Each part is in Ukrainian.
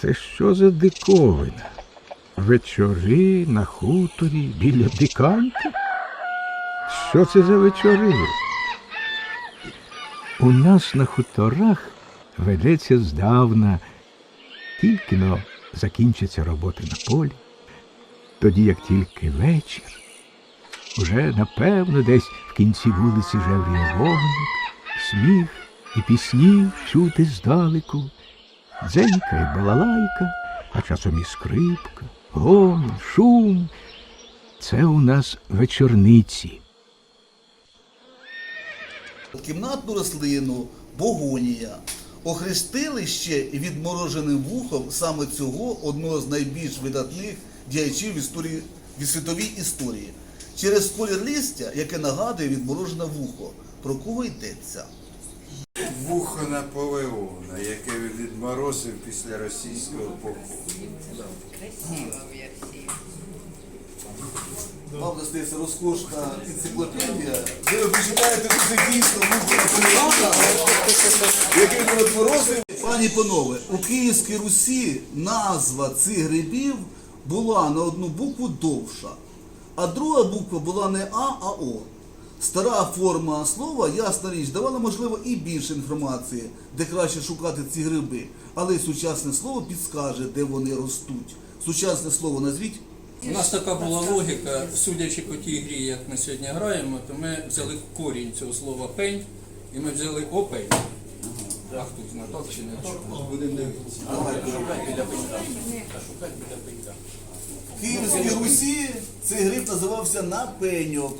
Це що за диковина? Вечори на хуторі біля диканки? Що це за вечори? У нас на хуторах ведеться здавна, тільки но закінчаться роботи на полі. Тоді, як тільки вечір, уже напевно десь в кінці вулиці жевріє вогник, сміх і пісні чути здалеку, дзенька і балалайка, а часом і скрипка, гомін, шум. Це у нас вечорниці. кімнатну рослину Богонія. Охрестили ще відмороженим вухом саме цього одного з найбільш видатних діячів в історії, в світовій історії. Через колір листя, яке нагадує відморожене вухо. Про кого йдеться? Вухо Наполеона, яке він відморозив після російського походу. Вам достається розкошна енциклопедія, ви почитаєте дуже дійсно вухо Наполеона, який він відморозив. Пані панове, у Київській Русі назва цих грибів була на одну букву довша, а друга буква була не А, а О. Стара форма слова, ясна річ, давала, можливо, і більше інформації, де краще шукати ці гриби. Але й сучасне слово підскаже, де вони ростуть. Сучасне слово назвіть. У нас така була логіка, судячи по тій грі, як ми сьогодні граємо, то ми взяли корінь цього слова пень і ми взяли опень. А хто знає, так чи не так? Будемо дивитися. Шукай біля пенька. Шукай біля пенька. Київській Русі цей гриб називався Напеньок.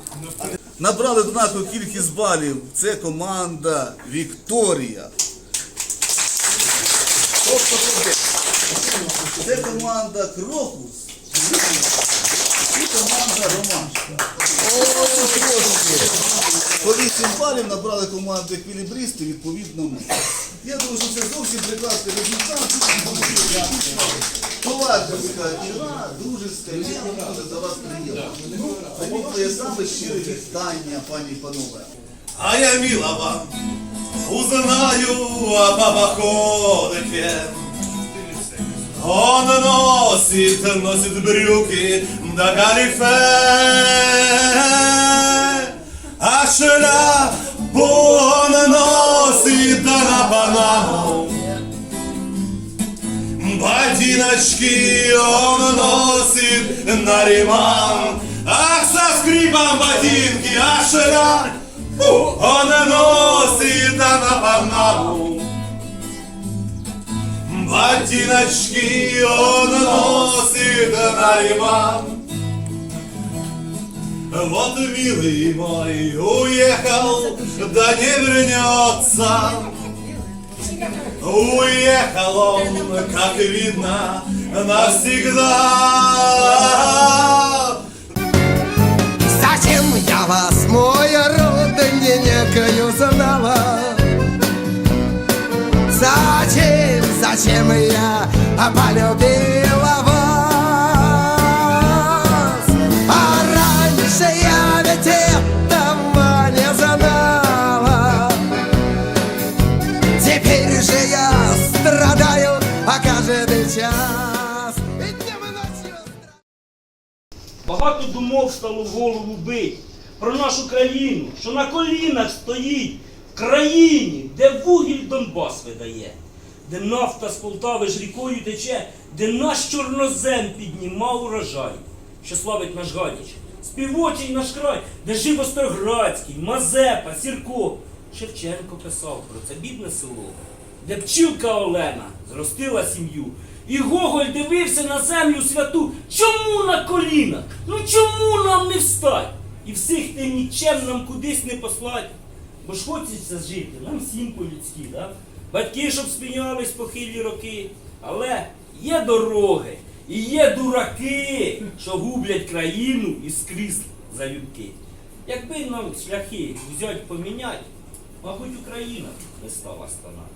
Набрали однакову кількість балів. Це команда Вікторія. Тобто це команда Крокус і команда Ромашка. По 8 балів набрали команди еквілібристи, відповідно ми. Я думаю, що це зовсім прекрасний результат. Товариська гра, дружеська, і мені буде за вас приємно. Ну, тому моє саме щире вітання, пані і панове. А я милого узнаю о бабаходке. Он носит, носит брюки до галифе, а шляпу он носит да на панаму. Ботиночки он носит на реман, Ах, со скрипом ботинки, а шляпу он носит да на панаму. Ботиночки он носит на реман. Вот, милый мой, уехал, да не вернется. Уехал он, как видно, навсегда. Зачем, зачем я полюбила вас? А раньше я ведь этого не знала. Теперь же я страдаю, а каждый час. И Багато думок стало голову бить про нашу країну, що на колінах стоїть країні, де вугіль Донбас видає, де нафта з Полтави ж рікою тече, де наш чорнозем піднімав урожай, що славить наш Гадіч, співочий наш край, де жив Остроградський, Мазепа, Сірко. Шевченко писав про це бідне село, де пчілка Олена зростила сім'ю. І Гоголь дивився на землю святу. Чому на колінах? Ну чому нам не встать? І всіх тим нічем нам кудись не послать. Бо ж хочеться жити, нам всім по-людськи, да? Батьки, щоб спінялись похилі роки. Але є дороги і є дураки, що гублять країну і скрізь залюбки. Якби нам шляхи взять помінять, мабуть, Україна не стала станати.